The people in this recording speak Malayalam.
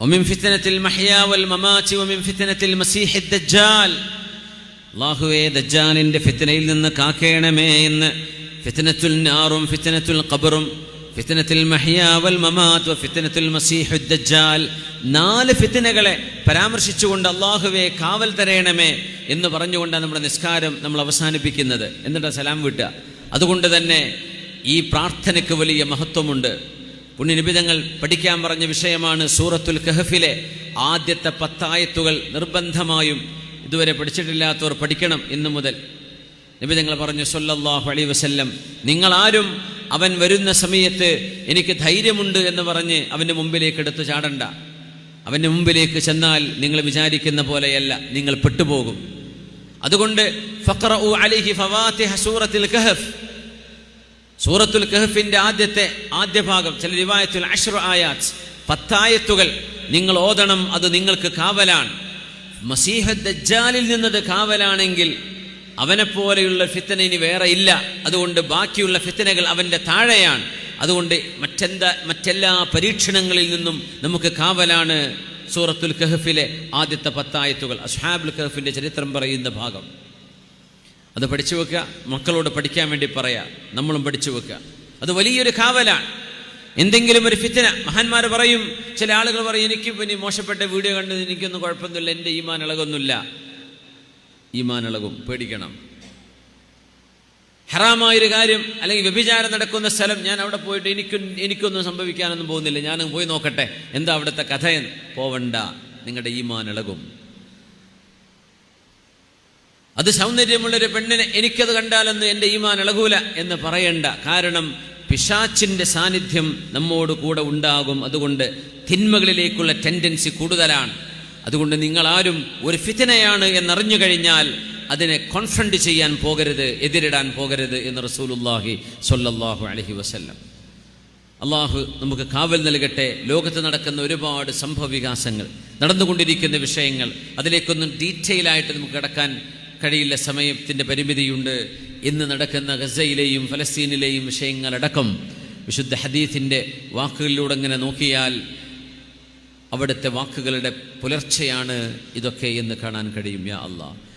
ومن فتنة المحيا والممات ومن فتنة المسيح الدجال അള്ളാഹുവേ ദജ്ജാലിന്റെ ഫിത്തനയിൽ നിന്ന് കാക്കേണമേ എന്ന് ഫിത്തനത്തുൽ നാറും ഫിത്തനത്തുൽ ഖബറും ഫിത്തനത്തുൽ മഹിയാ വൽ മമാത്ത് വ ഫിത്തനത്തുൽ മസീഹു ദജ്ജാൽ നാല് ഫിത്തനകളെ പരാമർശിച്ചുകൊണ്ട് അള്ളാഹുവേ കാവൽ തരയണമേ എന്ന് പറഞ്ഞുകൊണ്ടാണ് നമ്മുടെ നിസ്കാരം നമ്മൾ അവസാനിപ്പിക്കുന്നത് എന്നിട്ട് സലാം വിട്ടുക അതുകൊണ്ട് തന്നെ ഈ പ്രാർത്ഥനയ്ക്ക് വലിയ മഹത്വമുണ്ട് പുണ്യനിബിതങ്ങൾ പഠിക്കാൻ പറഞ്ഞ വിഷയമാണ് സൂറത്തുൽ കഹഫിലെ ആദ്യത്തെ പത്തായത്തുകൾ നിർബന്ധമായും ഇതുവരെ പഠിച്ചിട്ടില്ലാത്തവർ പഠിക്കണം ഇന്നു മുതൽ. നിബിതങ്ങൾ പറഞ്ഞു സൊല്ലാഹു അലൈ വസല്ലം നിങ്ങളാരും അവൻ വരുന്ന സമയത്ത് എനിക്ക് ധൈര്യമുണ്ട് എന്ന് പറഞ്ഞ് അവന്റെ മുമ്പിലേക്ക് എടുത്തു ചാടണ്ട. അവന്റെ മുമ്പിലേക്ക് ചെന്നാൽ നിങ്ങൾ വിചാരിക്കുന്ന പോലെയല്ല നിങ്ങൾ പെട്ടുപോകും. അതുകൊണ്ട് ഫഖറഉ അലൈഹി ഫവാത്തിഹ സൂറത്തുൽ കഹഫ് സൂറത്തുൽ കഹഫിന്റെ ആദ്യത്തെ ആദ്യ ഭാഗം ചില റിവായത്തിൽ അഷ്റു ആയാത്ത് പത്തായത്തുകൾ നിങ്ങൾ ഓതണം അത് നിങ്ങൾക്ക് കാവലാണ്. മസീഹ ദജ്ജാലിൽ നിന്നത് കാവലാണെങ്കിൽ അവനെപ്പോലെയുള്ള ഫിത്തന ഇനി വേറെ ഇല്ല. അതുകൊണ്ട് ബാക്കിയുള്ള ഫിത്തനകൾ അവന്റെ താഴെയാണ്. അതുകൊണ്ട് മറ്റെന്താ മറ്റെല്ലാ പരീക്ഷണങ്ങളിൽ നിന്നും നമുക്ക് കാവലാണ് സൂറത്തുൽ കഹഫിലെ ആദ്യത്തെ പത്തായത്തുകൾ. അസ്ഹാബുൽ കഹഫിന്റെ ചരിത്രം പറയുന്ന ഭാഗം. അത് പഠിച്ചു വെക്കുക മക്കളോട് പഠിക്കാൻ വേണ്ടി പറയാ നമ്മളും പഠിച്ചു വെക്കുക. അത് വലിയൊരു കാവലാണ്. എന്തെങ്കിലും ഒരു ഫിത്തന മഹാന്മാർ പറയും ചില ആളുകൾ പറയും എനിക്ക് പിന്നെ മോശപ്പെട്ട വീഡിയോ കണ്ടത് എനിക്കൊന്നും കുഴപ്പമൊന്നുമില്ല എന്റെ ഈമാൻ ഇളകൊന്നുമില്ല ഈമാൻ ഇളകും പേടിക്കണം. ഹറാമായൊരു കാര്യം അല്ലെങ്കിൽ വ്യഭിചാരം നടക്കുന്ന സ്ഥലം ഞാൻ അവിടെ പോയിട്ട് എനിക്ക് എനിക്കൊന്നും സംഭവിക്കാനൊന്നും പോകുന്നില്ല. ഞാനും പോയി നോക്കട്ടെ എന്താ അവിടുത്തെ കഥയെന്ന്? പോവണ്ട നിങ്ങളുടെ ഈമാൻ ഇളകും അത് സൗന്ദര്യമുള്ളൊരു പെണ്ണിനെ എനിക്കത് കണ്ടാലെന്ന് എന്റെ ഈമാൻ ഇളകൂല എന്ന് പറയണ്ട. കാരണം പിശാച്ചിന്റെ സാന്നിധ്യം നമ്മോട് കൂടെ ഉണ്ടാകും. അതുകൊണ്ട് തിന്മകളിലേക്കുള്ള ടെൻഡൻസി കൂടുതലാണ്. അതുകൊണ്ട് നിങ്ങളാരും ഒരു ഫിത്തനയാണ് എന്നറിഞ്ഞു കഴിഞ്ഞാൽ അതിനെ കോൺഫ്രണ്ട് ചെയ്യാൻ പോകരുത് എതിരിടാൻ പോകരുത് എന്ന് റസൂലുല്ലാഹി സൊല്ലാഹു അലഹി വസ്ല്ലം. അള്ളാഹു നമുക്ക് കാവൽ നൽകട്ടെ. ലോകത്ത് നടക്കുന്ന ഒരുപാട് സംഭവ വികാസങ്ങൾ നടന്നുകൊണ്ടിരിക്കുന്ന വിഷയങ്ങൾ അതിലേക്കൊന്നും ഡീറ്റെയിൽ ആയിട്ട് നമുക്ക് കിടക്കാൻ കഴിയില്ല സമയത്തിന്റെ പരിമിതിയുണ്ട്. ഇന്ന് നടക്കുന്ന ഗസയിലെയും ഫലസ്തീനിലെയും വിഷയങ്ങളടക്കം വിശുദ്ധ ഹദീഫിന്റെ വാക്കുകളിലൂടെ ഇങ്ങനെ നോക്കിയാൽ അവിടുത്തെ വാക്കുകളുടെ പുലർച്ചയാണ് ഇതൊക്കെ എന്ന് കാണാൻ കഴിയും യാ അള്ളാഹ്